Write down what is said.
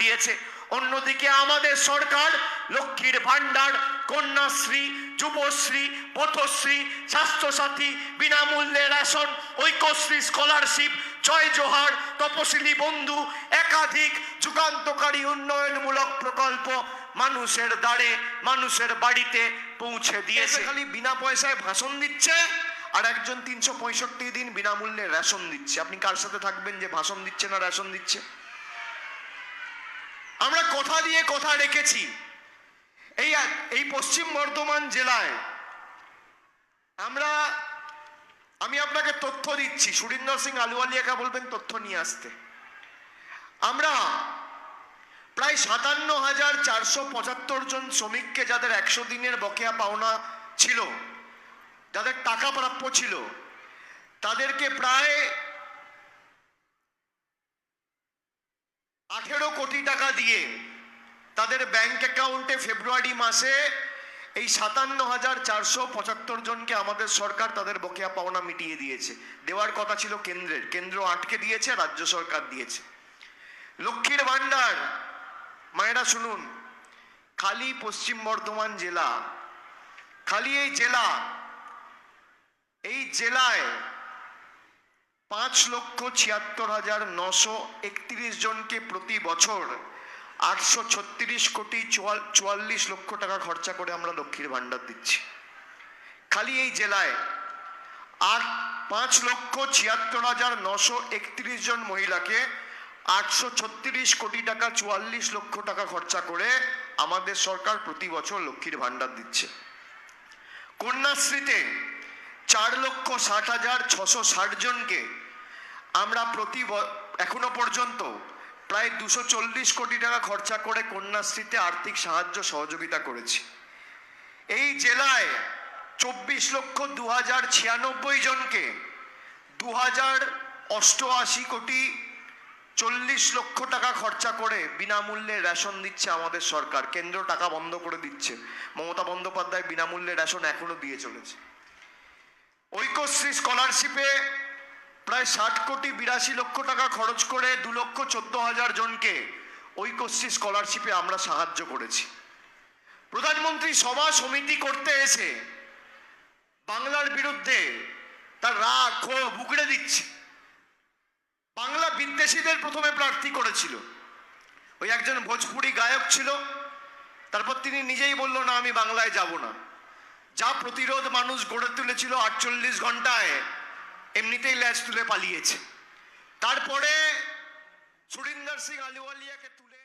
দিয়েছে। অন্যদিকে আমাদের সরকার, লক্ষ্মীর ভান্ডার কন্যাশ্রী, যুবশ্রী, পথশ্রী, স্বাস্থ্যসাথী, বিনামূল্যে রেশন, ঐক্যশ্রী, স্কলারশিপ, জয় জোহার, তপশিলি বন্ধু, একাধিক যুগান্তকারী উন্নয়নমূলক প্রকল্প মানুষের দ্বারে, মানুষের বাড়িতে পৌঁছে দিয়েছে। খালি বিনা পয়সায় ভাষণ দিচ্ছে আর একজন তিনশো পঁয়ষট্টি দিন বিনামূল্যে রেশন দিচ্ছে। আপনি কার সাথে থাকবেন যে ভাষণ দিচ্ছে না রেশন দিচ্ছে? আমরা কথা দিয়ে কথা রেখেছি। এই এই পশ্চিম বর্ধমান জেলায় আমরা, আমি আপনাকে তথ্য দিচ্ছি। সুরিন্দর সিং আলুয়ালিয়াকে বলবেন তথ্য নিয়ে আসতে। আমরা প্রায় সাতান্ন হাজার চারশো পঁচাত্তর জন শ্রমিককে যাদের একশো দিনের বকেয়া পাওনা ছিল, যাদের টাকা প্রাপ্য ছিল, তাদেরকে প্রায় আঠেরো কোটি টাকা দিয়ে তাদের ব্যাংক অ্যাকাউন্টে ফেব্রুয়ারি মাসে এই সাতান্ন হাজার চারশো পঁচাত্তর জনকে আমাদের সরকার তাদের বকেয়া পাওনা মিটিয়ে দিয়েছে। দেওয়ার কথা ছিল কেন্দ্রের। কেন্দ্র আটকে দিয়েছে, রাজ্য সরকার দিয়েছে। লক্ষ্মীর ভান্ডার মায়েরা শুনুন, খালি পশ্চিম বর্ধমান জেলা, খালি এই জেলা, এই জেলায় পাঁচ লক্ষ ছিয়াত্তর হাজার নশো একত্রিশ জনকে প্রতি বছর আটশো ছত্রিশ কোটি চুয়াল- চুয়াল্লিশ লক্ষ টাকা খরচা করে আমরা লক্ষ্মীর ভাণ্ডার দিচ্ছি। খালি এই জেলায় আট, পাঁচ লক্ষ ছিয়াত্তর হাজার নশো একত্রিশ জন মহিলাকে আটশো ছত্রিশ কোটি টাকা, চুয়াল্লিশ লক্ষ টাকা খরচা করে আমাদের সরকার প্রতি বছর লক্ষ্মীর ভাণ্ডার দিচ্ছে। কন্যাশ্রীতে চার লক্ষ ষাট হাজার ছশো ষাট জনকে আমরা প্রতি এখনও পর্যন্ত প্রায় দুশো চল্লিশ কোটি টাকা খরচা করে কন্যাশ্রীতে আর্থিক সাহায্য সহযোগিতা করেছি। এই জেলায় চব্বিশ লক্ষ দু হাজার ছিয়ানব্বই জনকে দু হাজার অষ্টআশি কোটি চল্লিশ লক্ষ টাকা খরচা করে বিনামূল্যে রেশন দিচ্ছে আমাদের সরকার। কেন্দ্র টাকা বন্ধ করে দিচ্ছে। মমতা বন্দ্যোপাধ্যায় বিনামূল্যে রেশন এখনও দিয়ে চলেছে। ঐক্যশ্রী স্কলারশিপে প্রায় ষাট কোটি বিরাশি লক্ষ টাকা খরচ করে দু লক্ষ চোদ্দ হাজার জনকে ঐক্যশ্রী স্কলারশিপে আমরা সাহায্য করেছি। প্রধানমন্ত্রী সভা সমিতি করতে এসে বাংলার বিরুদ্ধে তার রাগ ক্ষোভ উগড়ে দিচ্ছে। বাংলা বিদ্বেষীদের প্রথমে প্রার্থী করেছিল। ওই একজন ভোজপুরি গায়ক ছিল। তারপর তিনি নিজেই বলল, না, আমি বাংলায় যাব না। যা প্রতিরোধ মানুষ গড়ে তুলেছিল আটচল্লিশ ঘন্টায়, এমনিতেই ল্যাচ তুলে পালিয়েছে। তারপরে সুরিন্দর সিং আলিওয়ালিয়াকে তুলে